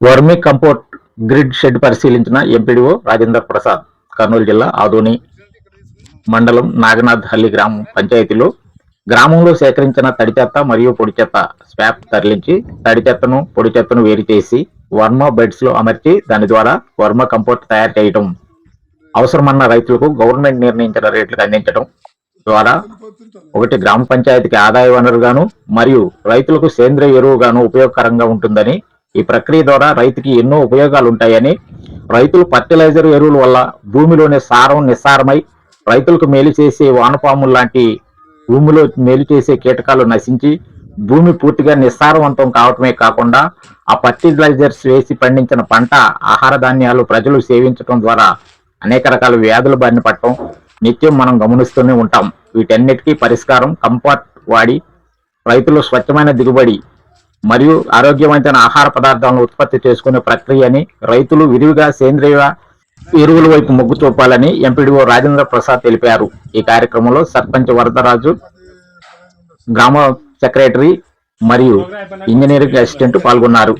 వర్మి కంపోర్ట్ grid shed పరిశీలించిన MPDO Rajender Prasad Kurnool జిల్లా ఆదోని మండలం నాగనాథ్ హల్లి గ్రామం పంచాయతీలో గ్రామంలో సేకరించిన తడి చెత్త మరియు పొడి చెత్త స్వాప్ తరలించి తడి చెత్తను పొడి చెత్తను వేరు చేసి వర్మ బెడ్స్లో అమర్చి దాని ద్వారా వర్మ కంపోర్ట్ తయారు చేయటం. అవసరమన్న రైతులకు గవర్నమెంట్ నిర్ణయించిన రేట్లకు అందించడం ద్వారా ఒకటి గ్రామ పంచాయతీకి ఆదాయ వనరుగాను మరియు రైతులకు సేంద్రియ ఎరువుగాను ఉపయోగకరంగా ఉంటుందని ఈ ప్రక్రియ ద్వారా రైతుకి ఎన్నో ఉపయోగాలు ఉంటాయని రైతులు ఫర్టిలైజర్ ఎరువుల వల్ల భూమిలోని సారం నిస్సారమై రైతులకు మేలు చేసే వానపాములు లాంటి భూమిలో మేలు చేసే కీటకాలు నశించి భూమి పూర్తిగా నిస్సారవంతం కావటమే కాకుండా ఆ ఫర్టిలైజర్స్ వేసి పండించిన పంట ఆహార ధాన్యాలు ప్రజలు సేవించడం ద్వారా అనేక రకాల వ్యాధుల బారిన పట్టడం నిత్యం మనం గమనిస్తూనే ఉంటాం. వీటన్నిటికీ పరిష్కారం కంఫర్ట్ వాడి రైతులు స్వచ్ఛమైన దిగుబడి మరియు ఆరోగ్యవంతమైన ఆహార పదార్థాలను ఉత్పత్తి చేసుకునే ప్రక్రియని రైతులు విరివిగా సేంద్రియ ఎరువుల వైపు మొగ్గు చూపాలని ఎంపీడీఓ రాజేంద్ర ప్రసాద్ తెలిపారు. ఈ కార్యక్రమంలో సర్పంచ్ వరదరాజు గ్రామ సెక్రటరీ మరియు ఇంజనీరింగ్ అసిస్టెంట్ పాల్గొన్నారు.